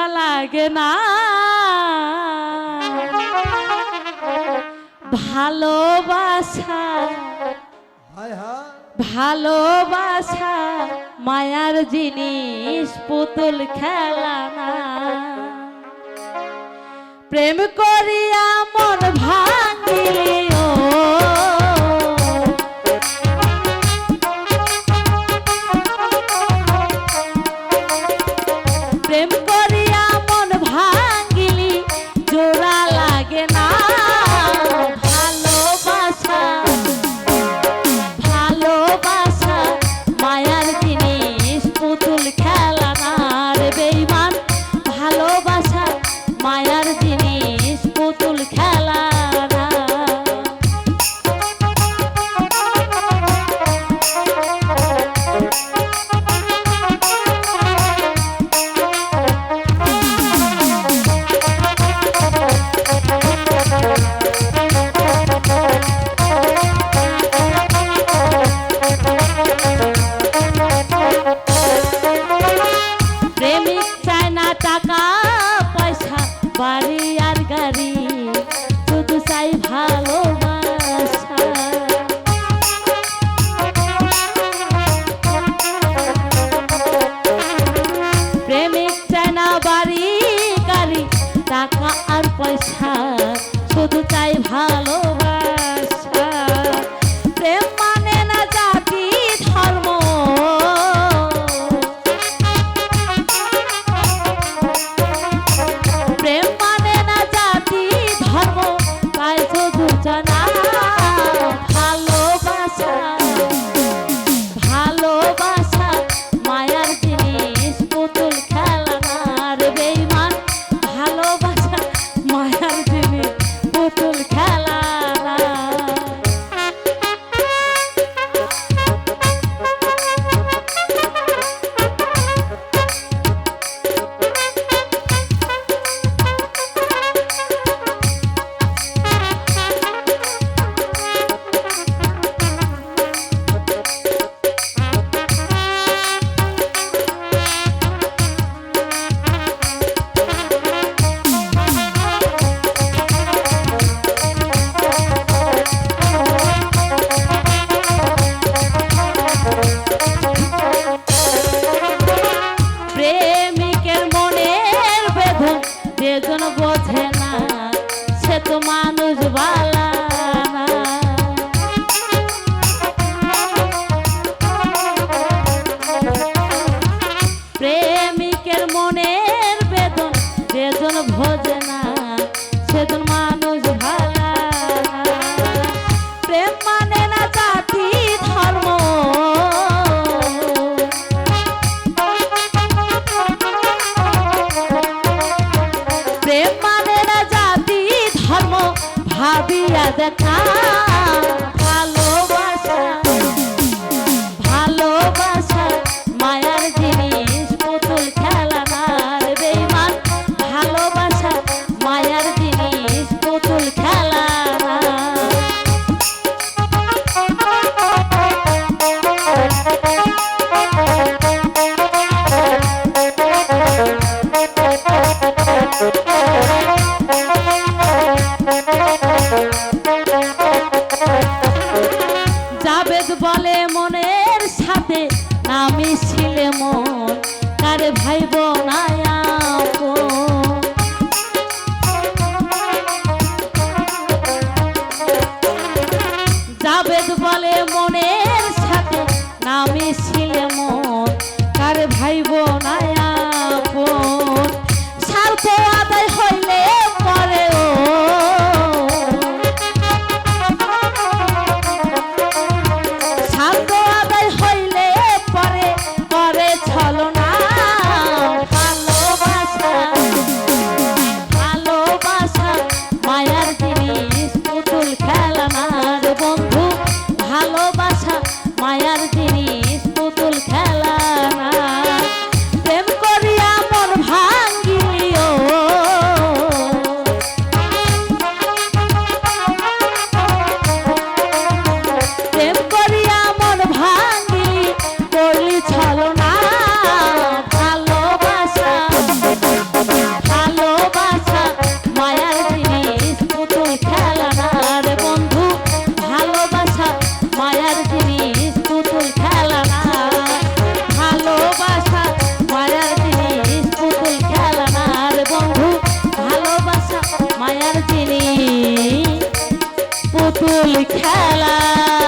ভালো লাগে না। ভালোবাসা ভালোবাসা মায়ার জিনিস পুতুল খেলা না। প্রেম করিয়া মন ভাঙিলে Mayarti বাড়ি গাড়ি টাকা আর পয়সা শুধু চাই ভালোবাসা। যেজন বোঝে না সে তো মানুষ বালা দিয়া দেখা। জাবেদ বলে মনের সাথে আমি ছিলে মন। কারে ভাই বোনায় পুতুল খেলা।